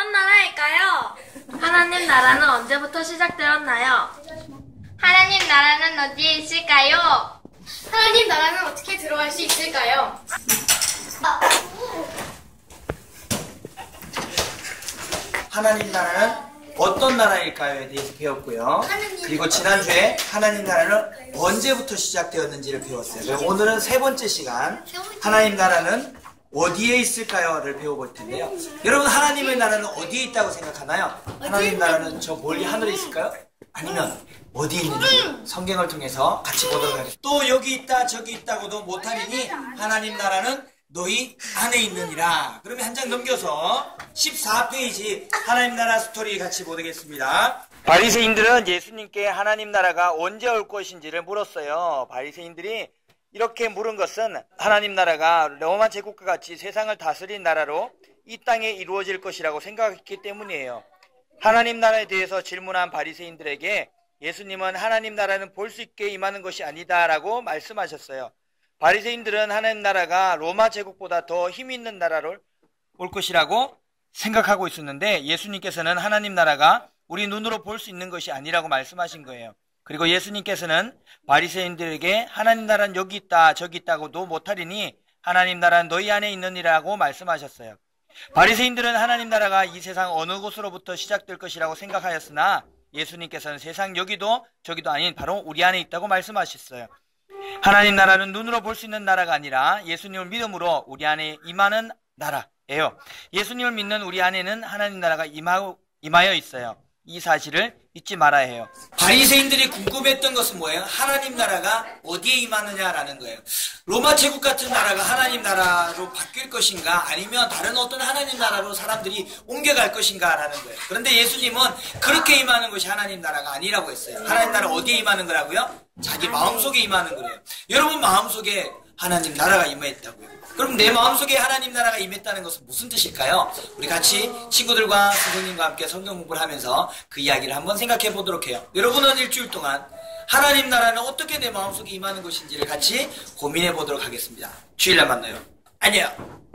어떤 나라일까요? 하나님 나라는 언제부터 시작되었나요? 하나님 나라는 어디에 있을까요? 하나님 나라는 어떻게 들어갈 수 있을까요? 하나님 나라는 어떤 나라일까요에 대해서 배웠고요. 그리고 지난주에 하나님 나라는 언제부터 시작되었는지를 배웠어요. 오늘은 세 번째 시간 하나님 나라는 어디에 있을까요를 배워볼 텐데요. 여러분 하나님의 나라는 어디에 있다고 생각하나요? 하나님 나라는 저 멀리 하늘에 있을까요? 아니면 어디에 있는지 성경을 통해서 같이 보도록 하겠습니다. 또 여기 있다 저기 있다고도 못하리니 하나님 나라는 너희 안에 있느니라. 그러면 한 장 넘겨서 14페이지 하나님 나라 스토리 같이 보겠습니다. 바리새인들은 예수님께 하나님 나라가 언제 올 것인지를 물었어요. 바리새인들이 이렇게 물은 것은 하나님 나라가 로마 제국과 같이 세상을 다스린 나라로 이 땅에 이루어질 것이라고 생각했기 때문이에요. 하나님 나라에 대해서 질문한 바리새인들에게 예수님은 하나님 나라는 볼 수 있게 임하는 것이 아니다라고 말씀하셨어요. 바리새인들은 하나님 나라가 로마 제국보다 더 힘 있는 나라로 올 것이라고 생각하고 있었는데 예수님께서는 하나님 나라가 우리 눈으로 볼 수 있는 것이 아니라고 말씀하신 거예요. 그리고 예수님께서는 바리새인들에게 하나님 나라는 여기 있다 저기 있다고도 못하리니 하나님 나라는 너희 안에 있느니라고 말씀하셨어요. 바리새인들은 하나님 나라가 이 세상 어느 곳으로부터 시작될 것이라고 생각하였으나 예수님께서는 세상 여기도 저기도 아닌 바로 우리 안에 있다고 말씀하셨어요. 하나님 나라는 눈으로 볼 수 있는 나라가 아니라 예수님을 믿음으로 우리 안에 임하는 나라예요. 예수님을 믿는 우리 안에는 하나님 나라가 임하, 임하여 있어요. 이 사실을 잊지 말아야 해요. 바리새인들이 궁금했던 것은 뭐예요? 하나님 나라가 어디에 임하느냐라는 거예요. 로마 제국 같은 나라가 하나님 나라로 바뀔 것인가 아니면 다른 어떤 하나님 나라로 사람들이 옮겨갈 것인가라는 거예요. 그런데 예수님은 그렇게 임하는 것이 하나님 나라가 아니라고 했어요. 하나님 나라 어디에 임하는 거라고요? 자기 마음속에 임하는 거래요. 여러분 마음속에 하나님 나라가 임했다고요. 그럼 내 마음속에 하나님 나라가 임했다는 것은 무슨 뜻일까요? 우리 같이 친구들과 선생님과 함께 성경 공부를 하면서 그 이야기를 한번 생각해 보도록 해요. 여러분은 일주일 동안 하나님 나라는 어떻게 내 마음속에 임하는 것인지를 같이 고민해 보도록 하겠습니다. 주일날 만나요. 안녕.